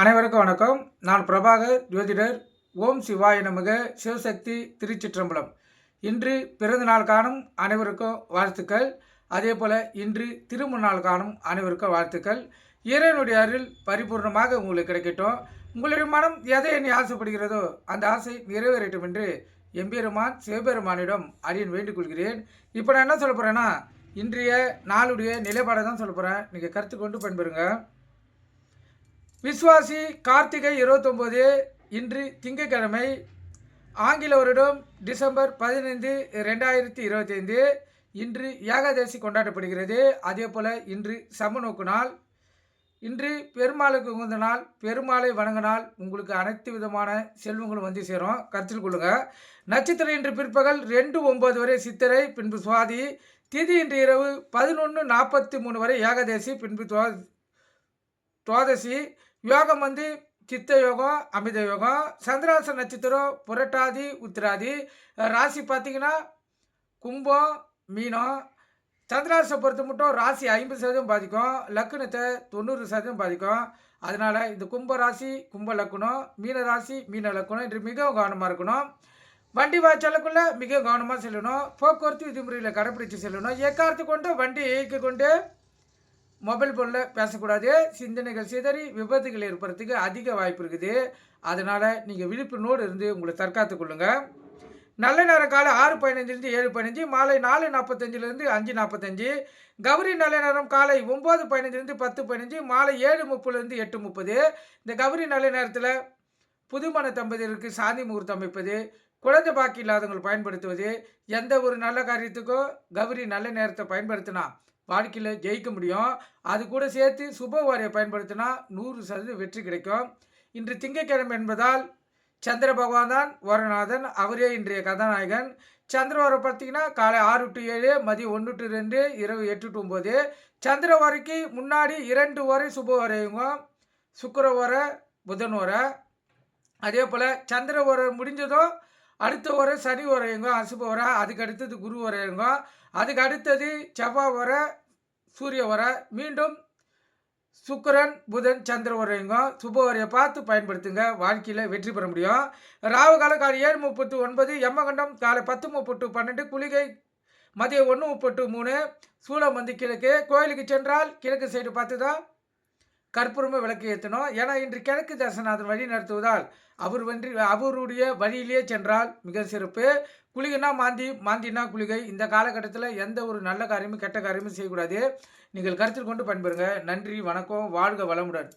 அனைவருக்கும் வணக்கம். நான் பிரபாகர் ஜோதிடர். ஓம் சிவாய நமக. சிவசக்தி திருச்சிற்றம்பலம். இன்று பிறந்த நாள் காணும் அனைவருக்கும் வாழ்த்துக்கள். அதே போல் இன்று திருமணநாள் காணும் அனைவருக்கும் வாழ்த்துக்கள். இறைவனுடைய அருள் பரிபூர்ணமாக உங்களுக்கு கிடைக்கட்டும். உங்களுடைய மனம் எதை என்னை ஆசைப்படுகிறதோ அந்த ஆசை நிறைவேறட்டும் என்று எம்பெருமான் சிவபெருமானிடம் அடியன் வேண்டிக் கொள்கிறேன். இப்போ நான் என்ன சொல்ல போகிறேன்னா இன்றைய நாளுடைய நிலைப்பாடை தான் சொல்ல போகிறேன் நீங்கள் கருத்து கொண்டு பயன்பெறுங்க. விஸ்வாசி கார்த்திகை இருபத்தொம்போது இன்று திங்கட்கிழமை ஆங்கில வருடம் டிசம்பர் பதினைந்து ரெண்டாயிரத்தி இருபத்தைந்து. இன்று ஏகாதசி கொண்டாடப்படுகிறது. அதே போல் இன்று சமநோக்கு நாள். இன்று பெருமாளுக்கு உகந்த நாள். பெருமாளை வணங்கினால் உங்களுக்கு அனைத்து விதமான செல்வங்களும் வந்து சேரும். கருத்தில் கொள்ளுங்க. நட்சத்திரம் இன்று பிற்பகல் ரெண்டு ஒம்பது வரை சித்திரை பின்பு சுவாதி. திதி இன்று இரவு பதினொன்று நாற்பத்தி மூணு வரை ஏகாதசி பின்பு துவா துவாதசி. யோகம் வந்து சித்த யோகம் அமித யோகம் சந்திராச நட்சத்திரம் புரட்டாதி உத்திராதி. ராசி பார்த்தீங்கன்னா கும்பம் மீனம். சந்திராசை பொறுத்த மட்டும் ராசி ஐம்பது சதவீதம் பாதிக்கும். லக்குனத்தை தொண்ணூறு சதவீதம் பாதிக்கும். அதனால் இந்த கும்ப ராசி கும்ப லக்குனம் மீன ராசி மீன லக்குனம் என்று மிகவும் கவனமாக இருக்கணும். வண்டி வாய்ச்சலுக்குள்ள மிக கவனமாக செல்லணும். போக்குவரத்து விதிமுறையில் கடைப்பிடித்து செல்லணும். எக்காரத்து கொண்டு வண்டி இயக்கி கொண்டு மொபைல் ஃபோனில் பேசக்கூடாது. சிந்தனைகள் சிதறி விபத்துகள் ஏற்படுறதுக்கு அதிக வாய்ப்பு இருக்குது. அதனால் நீங்கள் விழிப்புணோடு இருந்து உங்களை தற்காத்து கொள்ளுங்கள் நல்ல நேரம் காலை ஆறு பதினஞ்சுலேருந்து ஏழு பதினஞ்சு மாலை நாலு நாற்பத்தஞ்சிலேருந்து அஞ்சு நாற்பத்தஞ்சு கௌரி நல்ல நேரம் காலை ஒம்பது பதினஞ்சுலேருந்து பத்து பதினஞ்சு மாலை ஏழு முப்பதுலேருந்து எட்டு முப்பது. இந்த கௌரி நல்ல நேரத்தில் புதுமண தம்பதியருக்கு சாந்தி முகூர்த்தம் அமைப்பது குழந்தை பாக்கி இல்லாதவங்கள் பயன்படுத்துவது எந்த ஒரு நல்ல காரியத்துக்கோ கௌரி நல்ல நேரத்தை பயன்படுத்தினா வாழ்க்கையில் ஜெயிக்க முடியும். அது கூட சேர்த்து சுபவாரியை பயன்படுத்தினா நூறு சதவீதம் வெற்றி கிடைக்கும். இன்று திங்கட்கிழமை என்பதால் சந்திர பகவான் தான் வரநாதன் அவரே இன்றைய கதாநாயகன். சந்திரவாரம் பார்த்தீங்கன்னா காலை ஆறு டு ஏழு மதியம் ஒன்று டு ரெண்டு இரவு எட்டு டு ஒம்பது சந்திரவாரிக்கு முன்னாடி இரண்டு வரை சுப வரையுங்க சுக்கர வர புதன் வர அதே போல் சந்திர வர முடிஞ்சதும் அடுத்த வர சனி வரையுங்க அசுப வர அதுக்கு அடுத்தது குரு வரையுங்க அதுக்கு அடுத்தது செவ்வாய் வர சூரிய வர மீண்டும் சுக்கரன் புதன் சந்திர உரையுங்க சுப உரையை பார்த்து பயன்படுத்துங்க. வாழ்க்கையில் வெற்றி பெற முடியும். ராகு காலம் காலை ஏழு முப்பத்து ஒன்பது எம்மகண்டம் காலை பத்து முப்பத்து பன்னெண்டு குளிகை மதியம் ஒன்று முப்பட்டு மூணு சூளம் வந்து கிழக்கு கோயிலுக்கு சென்றால் கிழக்கு சைடு பார்த்து தான் கற்பூரமாக விளக்கு ஏற்றணும் ஏன்னா இன்று கிழக்கு தரிசனாதன் வழி நடத்துவதால் அவர் வன்றி அவருடைய வழியிலேயே சென்றால் மிக சிறப்பு. குளிகைனா மாந்தி மாந்தினா குளிகை. இந்த காலகட்டத்தில் எந்த ஒரு நல்ல காரியமும் கெட்ட காரியமும் செய்யக்கூடாது. நீங்கள் கருத்தில் கொண்டு பயன்பெறுங்க நன்றி வணக்கம். வாழ்க வளமுடன்.